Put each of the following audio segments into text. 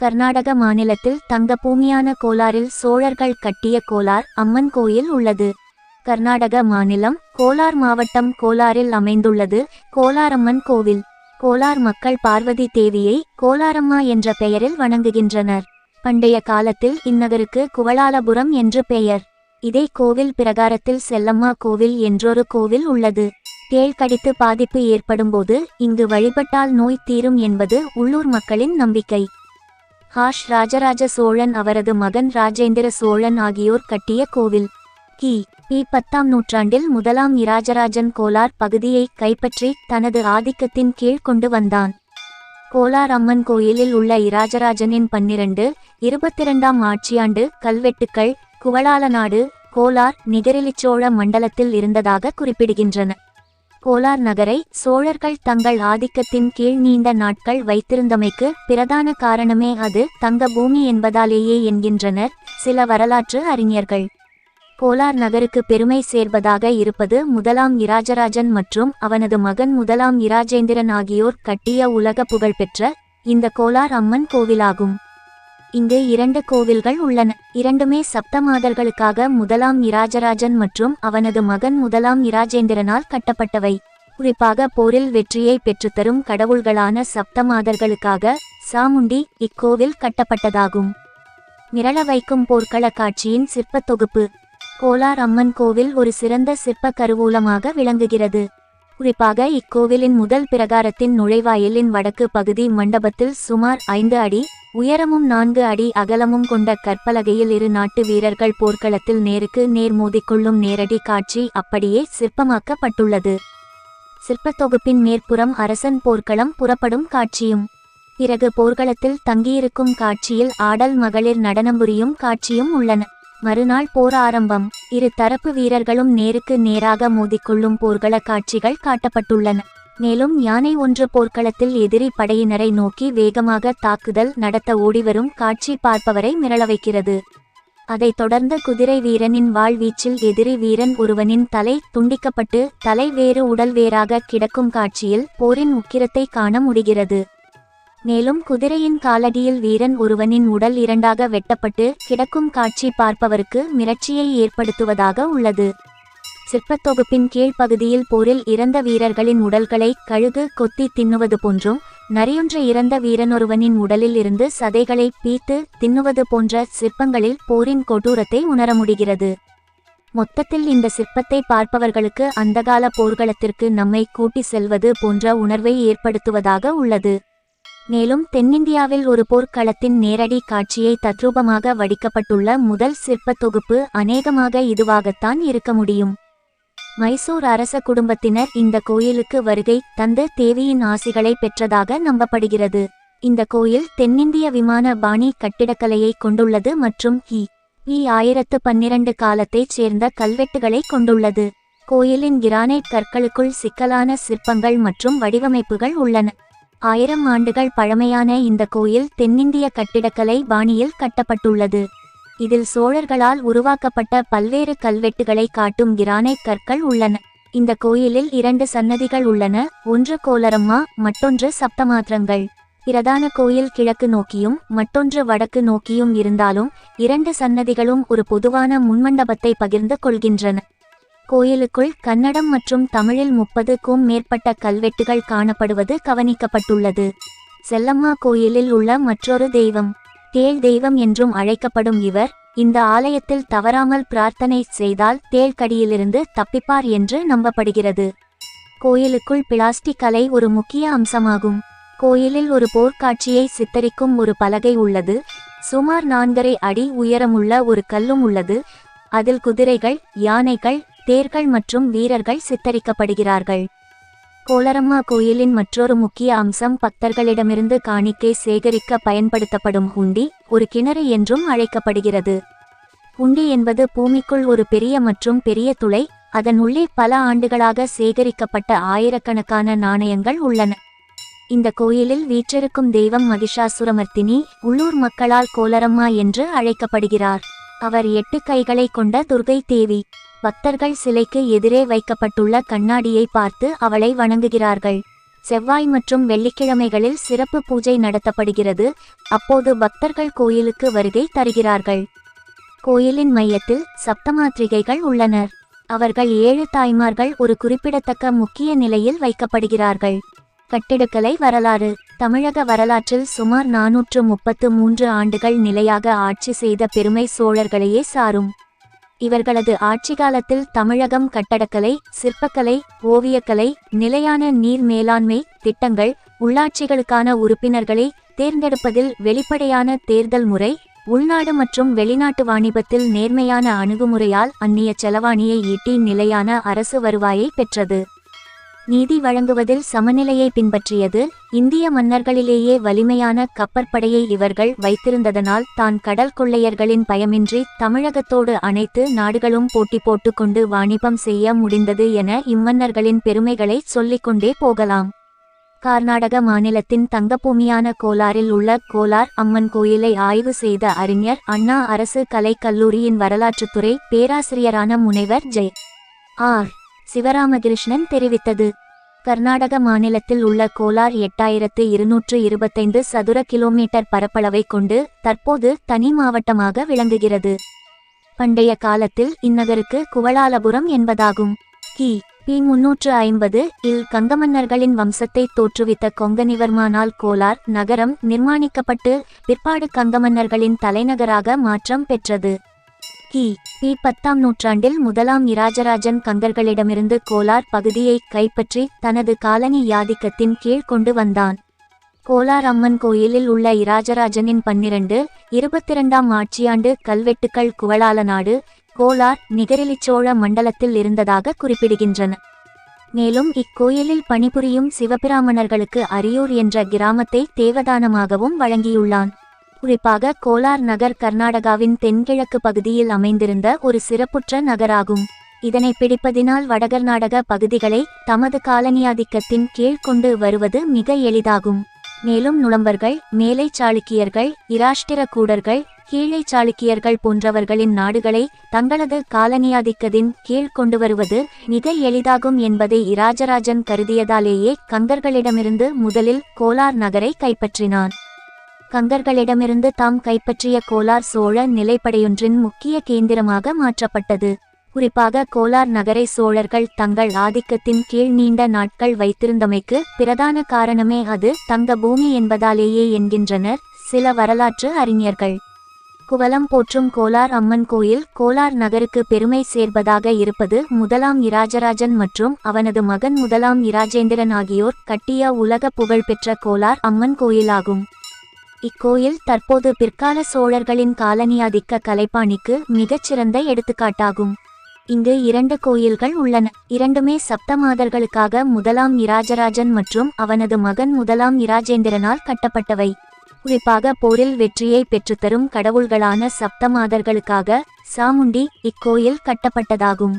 கர்நாடக மாநிலத்தில் தங்க பூமியான கோலாரில் சோழர்கள் கட்டிய கோலார் அம்மன் கோயில் உள்ளது. கர்நாடக மாநிலம் கோலார் மாவட்டம் கோலாரில் அமைந்துள்ளது கோலாரம்மன் கோவில். கோலார் மக்கள் பார்வதி தேவியை கோலாரம்மா என்ற பெயரில் வணங்குகின்றனர். பண்டைய காலத்தில் இந்நகருக்கு குவலாலபுரம் என்று பெயர். இதே கோவில் பிரகாரத்தில் செல்லம்மா கோவில் என்றொரு கோவில் உள்ளது. தேள் கடித்து பாதிப்பு ஏற்படும்போது இங்கு வழிபட்டால் நோய் தீரும் என்பது உள்ளூர் மக்களின் நம்பிக்கை. ஹாஷ் ராஜராஜ சோழன் அவரது மகன் ராஜேந்திர சோழன் ஆகியோர் கட்டிய கோவில். கி. பி பத்தாம் நூற்றாண்டில் முதலாம் இராஜராஜன் கோலார் பகுதியை கைப்பற்றி தனது ஆதிக்கத்தின் கீழ் கொண்டு வந்தான். கோலார் அம்மன் கோயிலில் உள்ள இராஜராஜனின் பன்னிரண்டு இருபத்திரண்டாம் ஆட்சியாண்டு கல்வெட்டுக்கள் குவளாலநாடு கோலார் நிகரிலிச்சோழ மண்டலத்தில் இருந்ததாக குறிப்பிடுகின்றன. கோலார் நகரை சோழர்கள் தங்கள் ஆதிக்கத்தின் கீழ் நீண்ட நாட்கள் வைத்திருந்தமைக்கு பிரதான காரணமே அது தங்க பூமி என்பதாலேயே என்கின்றனர் சில வரலாற்று அறிஞர்கள். கோலார் நகருக்கு பெருமை சேர்வதாக இருப்பது முதலாம் இராஜராஜன் மற்றும் அவனது மகன் முதலாம் இராஜேந்திரன் ஆகியோர் கட்டிய உலக புகழ்பெற்ற இந்த கோலார் அம்மன் கோவிலாகும். இங்கு இரண்டு கோவில்கள் உள்ளன. இரண்டுமே சப்தமாதர்களுக்காக முதலாம் இராஜராஜன் மற்றும் அவனது மகன் முதலாம் இராஜேந்திரனால் கட்டப்பட்டவை. குறிப்பாக போரில் வெற்றியை பெற்றுத்தரும் கடவுள்களான சப்தமாதர்களுக்காக சாமுண்டி இக்கோவில் கட்டப்பட்டதாகும். மிரள வைக்கும் போர்க்கள காட்சியின் சிற்பத் தொகுப்பு. கோலார் அம்மன் கோவில் ஒரு சிறந்த சிற்ப கருவூலமாக விளங்குகிறது. குறிப்பாக இக்கோவிலின் முதல் பிரகாரத்தின் நுழைவாயிலின் வடக்கு பகுதி மண்டபத்தில் சுமார் ஐந்து அடி உயரமும் நான்கு அடி அகலமும் கொண்ட கற்பலகையில் இரு நாட்டு வீரர்கள் போர்க்களத்தில் நேருக்கு நேர் மோதிக்கொள்ளும் நேரடி காட்சி அப்படியே சிற்பமாக்கப்பட்டுள்ளது. சிற்பத்தொகுப்பின் மேற்புறம் அரசன் போர்க்களம் புறப்படும் காட்சியும் பிறகு போர்க்களத்தில் தங்கியிருக்கும் காட்சியில் ஆடல் மகளிர் நடனம் புரியும் காட்சியும் உள்ளன. மறுநாள் போர் ஆரம்பம். இரு தரப்பு வீரர்களும் நேருக்கு நேராக மோதிக்கொள்ளும் போர்கள காட்சிகள் காட்டப்பட்டுள்ளன. மேலும் யானை ஒன்று போர்க்களத்தில் எதிரி படையினரை நோக்கி வேகமாக தாக்குதல் நடத்த ஓடிவரும் காட்சி பார்ப்பவரை மிரள வைக்கிறது அதைத் தொடர்ந்து குதிரை வீரனின் வாழ்வீச்சில் எதிரி வீரன் ஒருவனின் தலை துண்டிக்கப்பட்டு தலை வேறு உடல் வேறாக கிடக்கும் காட்சியில் போரின் உக்கிரத்தை காண முடிகிறது. மேலும் குதிரையின் காலடியில் வீரன் ஒருவனின் உடல் இரண்டாக வெட்டப்பட்டு கிடக்கும் காட்சி பார்ப்பவருக்கு மிரட்சியை ஏற்படுத்துவதாக உள்ளது. சிற்பத் தொகுப்பின் கீழ்ப்பகுதியில் போரில் இறந்த வீரர்களின் உடல்களை கழுகு கொத்தி தின்னுவது போன்றும் நரியொன்று இறந்த வீரனொருவனின் உடலில் இருந்து சதைகளை பீத்து தின்னுவது போன்ற சிற்பங்களில் போரின் கொடூரத்தை உணர முடிகிறது. மொத்தத்தில் இந்த சிற்பத்தை பார்ப்பவர்களுக்கு அந்தகால போர்க்களத்திற்கு நம்மை கூட்டி செல்வது போன்ற உணர்வை ஏற்படுத்துவதாக உள்ளது. மேலும் தென்னிந்தியாவில் ஒரு போர்க்களத்தின் நேரடி காட்சியை தத்ரூபமாக வடிக்கப்பட்டுள்ள முதல் சிற்பத் தொகுப்பு அநேகமாக இதுவாகத்தான் இருக்க முடியும். மைசூர் அரச குடும்பத்தினர் இந்த கோயிலுக்கு வருகை தந்து தேவியின் ஆசிகளை பெற்றதாக நம்பப்படுகிறது. இந்த கோயில் தென்னிந்திய விமான பாணி கட்டிடக்கலையை கொண்டுள்ளது மற்றும் கி பி ஆயிரத்து பன்னிரண்டு காலத்தைச் சேர்ந்த கல்வெட்டுகளை கொண்டுள்ளது. கோயிலின் கிரானைட் கற்களுக்குள் சிக்கலான சிற்பங்கள் மற்றும் வடிவமைப்புகள் உள்ளன. ஆயிரம் ஆண்டுகள் பழமையான இந்த கோயில் தென்னிந்திய கட்டிடக்கலை பாணியில் கட்டப்பட்டுள்ளது. இதில் சோழர்களால் உருவாக்கப்பட்ட பல்வேறு கல்வெட்டுகளை காட்டும் கிரானைட் கற்கள் உள்ளன. இந்த கோயிலில் இரண்டு சன்னதிகள் உள்ளன ஒன்று கோலரம்மா மற்றொன்று சப்தமாத்திரங்கள். பிரதான கோயில் கிழக்கு நோக்கியும் மற்றொன்று வடக்கு நோக்கியும் இருந்தாலும் இரண்டு சன்னதிகளும் ஒரு பொதுவான முன்மண்டபத்தை பகிர்ந்து கொள்கின்றன. கோயிலுக்குள் கன்னடம் மற்றும் தமிழில் முப்பதுக்கும் மேற்பட்ட கல்வெட்டுகள் காணப்படுவது கவனிக்கப்பட்டுள்ளது. செல்லம்மா கோயிலில் உள்ள மற்றொரு தெய்வம் தேள் தெய்வம் என்றும் அழைக்கப்படும் இவர் இந்த ஆலயத்தில் தவறாமல் பிரார்த்தனை செய்தால் தேள் கடியிலிருந்து தப்பிப்பார் என்று நம்பப்படுகிறது. கோயிலுக்குள் பிளாஸ்டிக் கலை ஒரு முக்கிய அம்சமாகும். கோயிலில் ஒரு போர்க்காட்சியை சித்தரிக்கும் ஒரு பலகை உள்ளது. சுமார் நான்கரை அடி உயரமுள்ள ஒரு கல்லும் உள்ளது. அதில் குதிரைகள் யானைகள் தேர்கள் மற்றும் வீரர்கள் சித்தரிக்கப்படுகிறார்கள். கோலரம்மா கோயிலின் மற்றொரு முக்கிய அம்சம் பக்தர்களிடமிருந்து காணிக்கை சேகரிக்க பயன்படுத்தப்படும் ஹுண்டி ஒரு கிணறு என்றும் அழைக்கப்படுகிறது. ஹுண்டி என்பது பூமிக்குள் ஒரு பெரிய மற்றும் பெரிய துளை அதன் உள்ளே பல ஆண்டுகளாக சேகரிக்கப்பட்ட ஆயிரக்கணக்கான நாணயங்கள் உள்ளன. இந்த கோயிலில் வீற்றிருக்கும் தெய்வம் மகிஷாசுரமர்த்தினி உள்ளூர் மக்களால் கோலரம்மா என்று அழைக்கப்படுகிறார். அவர் எட்டு கைகளை கொண்ட துர்கை தேவி. பக்தர்கள் சிலைக்கு எதிரே வைக்கப்பட்டுள்ள கண்ணாடியை பார்த்து அவளை வணங்குகிறார்கள். செவ்வாய் மற்றும் வெள்ளிக்கிழமைகளில் சிறப்பு பூஜை நடத்தப்படுகிறது. அப்போது பக்தர்கள் கோயிலுக்கு வருகை தருகிறார்கள். கோயிலின் மையத்தில் சப்தமாத்ரிகைகள் உள்ளனர். அவர்கள் ஏழு தாய்மார்கள் ஒரு குறிப்பிடத்தக்க முக்கிய நிலையில் வைக்கப்படுகிறார்கள். கட்டிடக்கலை வரலாறு. தமிழக வரலாற்றில் சுமார் நாநூற்று முப்பத்து மூன்று ஆண்டுகள் நிலையாக ஆட்சி செய்த பெருமை சோழர்களையே சாரும். இவர்களது ஆட்சி காலத்தில் தமிழகம் கட்டடக்கலை சிற்பக்கலை ஓவியக்கலை நிலையான நீர் மேலாண்மை திட்டங்கள் உள்ளாட்சிகளுக்கான உறுப்பினர்களை தேர்ந்தெடுப்பதில் வெளிப்படையான தேர்தல் முறை உள்நாடு மற்றும் வெளிநாட்டு வாணிபத்தில் நேர்மையான அணுகுமுறையால் அந்நிய செலவாணியை ஈட்டி நிலையான அரசு வருவாயை பெற்றது. நீதி வழங்குவதில் சமநிலையை பின்பற்றியது. இந்திய மன்னர்களிலேயே வலிமையான கப்பற்படையை இவர்கள் வைத்திருந்ததனால் தான் கடல் கொள்ளையர்களின் பயமின்றி தமிழகத்தோடு அனைத்து நாடுகளும் போட்டி போட்டுக்கொண்டு வாணிபம் செய்ய முடிந்தது என இம்மன்னர்களின் பெருமைகளை சொல்லிக்கொண்டே போகலாம். கர்நாடக மாநிலத்தின் தங்கபூமியான கோலாரில் உள்ள கோலார் அம்மன் கோயிலை ஆய்வு செய்த அறிஞர் அண்ணா அரசு கலைக் கல்லூரியின் வரலாற்றுத்துறை பேராசிரியரான முனைவர் ஜெய் ஆர். சிவராமகிருஷ்ணன் தெரிவித்தது. கர்நாடக மாநிலத்தில் உள்ள கோலார் எட்டாயிரத்து இருநூற்று இருபத்தைந்து சதுர கிலோமீட்டர் பரப்பளவை கொண்டு தற்போது தனி மாவட்டமாக விளங்குகிறது. பண்டைய காலத்தில் இந்நகருக்கு குவலாலபுரம் என்பதாகும். கி. பி. முன்னூற்று ஐம்பது இல் கங்கமன்னர்களின் வம்சத்தை தோற்றுவித்த கொங்கனிவர்மானால் கோலார் நகரம் நிர்மாணிக்கப்பட்டு பிற்பாடு கங்கமன்னர்களின் தலைநகராக மாற்றம் பெற்றது. கி. பி. பத்தாம் நூற்றாண்டில் முதலாம் இராஜராஜன் கங்கர்களிடமிருந்து கோலார் பகுதியை கைப்பற்றி தனது காலனி யாதிக்கத்தின் கீழ் கொண்டு வந்தான். கோலார் அம்மன் கோயிலில் உள்ள இராஜராஜனின் பன்னிரண்டு இருபத்திரண்டாம் ஆட்சியாண்டு கல்வெட்டுக்கள் குவளால நாடு கோலார் நிகரிலிச்சோழ மண்டலத்தில் இருந்ததாக குறிப்பிடுகின்றன. மேலும் இக்கோயிலில் பணிபுரியும் சிவபிராமணர்களுக்கு அரியூர் என்ற கிராமத்தை தேவதானமாகவும் வழங்கியுள்ளான். குறிப்பாக கோலார் நகர் கர்நாடகாவின் தென்கிழக்கு பகுதியில் அமைந்திருந்த ஒரு சிறப்புற்ற நகராகும். இதனை பிடிப்பதினால் வடகர்நாடக பகுதிகளை தமது காலனியாதிக்கத்தின் கீழ் கொண்டு வருவது மிக எளிதாகும். மேலும் நுளம்பர்கள் மேலை சாளுக்கியர்கள் இராஷ்டிர கூடர்கள் கீழே சாளுக்கியர்கள் போன்றவர்களின் நாடுகளை தங்களது காலனியாதிக்கத்தின் கீழ் கொண்டு வருவது மிக எளிதாகும் என்பதை இராஜராஜன் கருதியதாலேயே கங்கர்களிடமிருந்து முதலில் கோலார் நகரை கைப்பற்றினான். கங்கர்களிடமிருந்து தாம் கைப்பற்றிய கோலார் சோழ நிலைப்படையொன்றின் முக்கிய கேந்திரமாக மாற்றப்பட்டது. குறிப்பாக கோலார் நகரை சோழர்கள் தங்கள் ஆதிக்கத்தின் கீழ் நீண்ட நாட்கள் வைத்திருந்தமைக்கு பிரதான காரணமே அது தங்க பூமி என்பதாலேயே என்கின்றனர் சில வரலாற்று அறிஞர்கள். குவலம் போற்றும் கோலார் அம்மன் கோயில் கோலார் நகருக்கு பெருமை சேர்ப்பதாக இருப்பது முதலாம் இராஜராஜன் மற்றும் அவனது மகன் முதலாம் இராஜேந்திரன் ஆகியோர் கட்டிய உலக புகழ்பெற்ற கோலார் அம்மன் கோயிலாகும். இக்கோயில் தற்போது பிற்கால சோழர்களின் காலனியாதிக்க கலைப்பாணிக்கு மிகச்சிறந்த எடுத்துக்காட்டாகும். இங்கு இரண்டு கோயில்கள் உள்ளன. இரண்டுமே சப்தமாதர்களுக்காக முதலாம் இராஜராஜன் மற்றும் அவனது மகன் முதலாம் இராஜேந்திரனால் கட்டப்பட்டவை. குறிப்பாக போரில் வெற்றியை பெற்றுத்தரும் கடவுள்களான சப்தமாதர்களுக்காக சாமுண்டி இக்கோயில் கட்டப்பட்டதாகும்.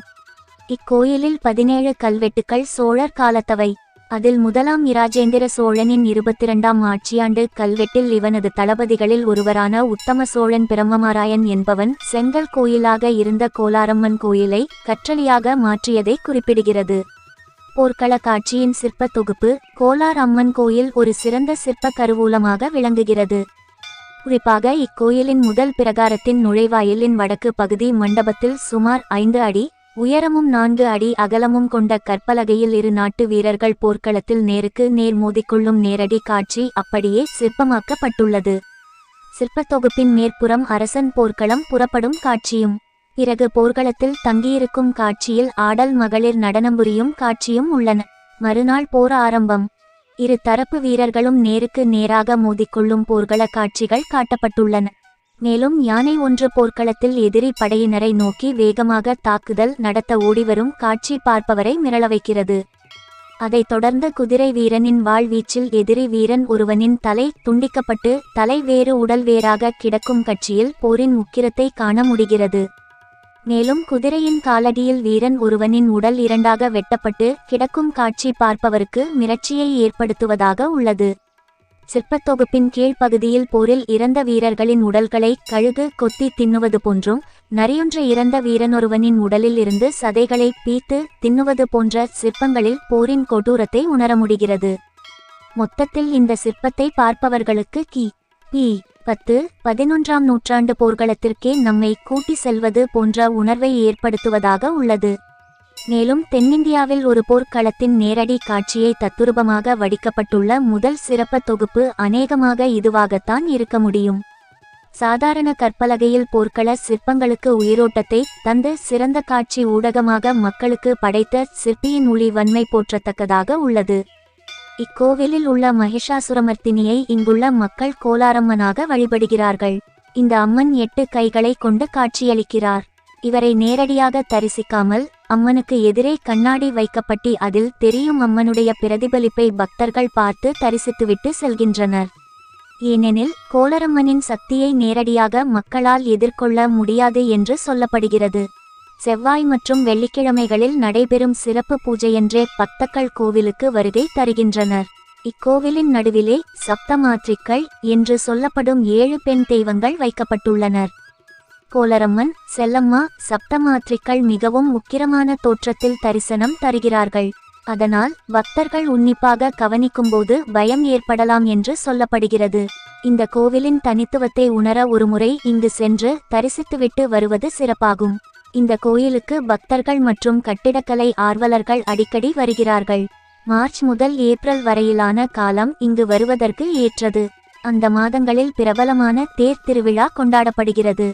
இக்கோயிலில் பதினேழு கல்வெட்டுக்கள் சோழர் காலத்தவை. அதில் முதலாம் இராஜேந்திர சோழனின் இருபத்திரண்டாம் ஆட்சியாண்டு கல்வெட்டில் இவனது தளபதிகளில் ஒருவரான உத்தம சோழன் பிரம்மமாராயன் என்பவன் செங்கல் கோயிலாக இருந்த கோலாரம்மன் கோயிலை கற்றளியாக மாற்றியதை குறிப்பிடுகிறது. போர்க்கள காட்சியின் சிற்ப தொகுப்பு கோலார் அம்மன் கோயில் ஒரு சிறந்த சிற்ப கருவூலமாக விளங்குகிறது. குறிப்பாக இக்கோயிலின் முதல் பிரகாரத்தின் நுழைவாயிலின் வடக்கு பகுதி மண்டபத்தில் சுமார் ஐந்து அடி உயரமும் நான்கு அடி அகலமும் கொண்ட கற்பலகையில் இரு நாட்டு வீரர்கள் போர்க்களத்தில் நேருக்கு நேர் மோதிக்கொள்ளும் நேரடி காட்சி அப்படியே சிற்பமாக்கப்பட்டுள்ளது. சிற்பத்தொகுப்பின் மேற்புறம் அரசன் போர்க்களம் புறப்படும் காட்சியும் பிறகு போர்க்களத்தில் தங்கியிருக்கும் காட்சியில் ஆடல் மகளிர் நடனம் புரியும் காட்சியும் உள்ளன. மறுநாள் போர் ஆரம்பம். இரு தரப்பு வீரர்களும் நேருக்கு நேராக மோதிக்கொள்ளும் போர்க்கள காட்சிகள் காட்டப்பட்டுள்ளன. மேலும் யானை ஒன்று போர்க்களத்தில் எதிரி படையினரை நோக்கி வேகமாக தாக்குதல் நடத்த ஓடிவரும் காட்சி பார்ப்பவரை மிரள வைக்கிறது அதைத் தொடர்ந்து குதிரை வீரனின் வாழ்வீச்சில் எதிரி வீரன் ஒருவனின் தலை துண்டிக்கப்பட்டு தலை வேறு உடல் வேறாக கிடக்கும் கட்சியில் போரின் உக்கிரத்தை காண முடிகிறது. மேலும் குதிரையின் காலடியில் வீரன் ஒருவனின் உடல் இரண்டாக வெட்டப்பட்டு கிடக்கும் காட்சி பார்ப்பவருக்கு மிரட்சியை ஏற்படுத்துவதாக உள்ளது. சிற்பத்தொகுப்பின் கீழ்ப்பகுதியில் போரில் இறந்த வீரர்களின் உடல்களை கழுகு கொத்தி தின்னுவது போன்றும் நரியொன்ற இறந்த வீரனொருவனின் உடலில் இருந்து சதைகளை பீத்து தின்னுவது போன்ற சிற்பங்களில் போரின் கொடூரத்தை உணர முடிகிறது. மொத்தத்தில் இந்த சிற்பத்தை பார்ப்பவர்களுக்கு கி. பி. பத்து பதினொன்றாம் நூற்றாண்டு போர்க்களத்திற்கே நம்மை கூட்டி செல்வது போன்ற உணர்வை ஏற்படுத்துவதாக உள்ளது. மேலும் தென்னிந்தியாவில் ஒரு போர்க்களத்தின் நேரடி காட்சியை தத்துரூபமாக வடிக்கப்பட்டுள்ள முதல் சிறப்பு தொகுப்பு அநேகமாக இதுவாகத்தான் இருக்க முடியும். சாதாரண கற்பலகையில் போர்க்கள சிற்பங்களுக்கு உயிரோட்டத்தை தந்து சிறந்த காட்சி ஊடகமாக மக்களுக்கு படைத்த சிற்பியின் ஒளி வன்மை போற்றத்தக்கதாக உள்ளது. இக்கோவிலில் உள்ள மகிஷாசுரமர்த்தினியை இங்குள்ள மக்கள் கோலாரம்மனாக வழிபடுகிறார்கள். இந்த அம்மன் எட்டு கைகளை கொண்டு காட்சியளிக்கிறார். இவரை நேரடியாக தரிசிக்காமல் அம்மனுக்கு எதிரே கண்ணாடி வைக்கப்பட்டி அதில் தெரியும் அம்மனுடைய பிரதிபலிப்பை பக்தர்கள் பார்த்து தரிசித்துவிட்டு செல்கின்றனர். ஏனெனில் கோளரம்மனின் சக்தியை நேரடியாக மக்களால் எதிர்கொள்ள முடியாது என்று சொல்லப்படுகிறது. செவ்வாய் மற்றும் வெள்ளிக்கிழமைகளில் நடைபெறும் சிறப்பு பூஜையன்றே பக்தர்கள் கோவிலுக்கு வருகை தருகின்றனர். இக்கோவிலின் நடுவிலே சப்தமாற்றிக்கள் என்று சொல்லப்படும் ஏழு பெண் தெய்வங்கள் வைக்கப்பட்டுள்ளனர். கோலரம்மன் செல்லம்மா சப்தமாத்திரிக்கள் மிகவும் முக்கிரமான தோற்றத்தில் தரிசனம் தருகிறார்கள். அதனால் பக்தர்கள் உன்னிப்பாக கவனிக்கும்போது பயம் ஏற்படலாம் என்று சொல்லப்படுகிறது. இந்த கோவிலின் தனித்துவத்தை உணர ஒருமுறை இங்கு சென்று தரிசித்துவிட்டு வருவது சிறப்பாகும். இந்த கோயிலுக்கு பக்தர்கள் மற்றும் கட்டிடக்கலை ஆர்வலர்கள் அடிக்கடி வருகிறார்கள். மார்ச் முதல் ஏப்ரல் வரையிலான காலம் இங்கு வருவதற்கு ஏற்றது. அந்த மாதங்களில் பிரபலமான தேர் திருவிழா கொண்டாடப்படுகிறது.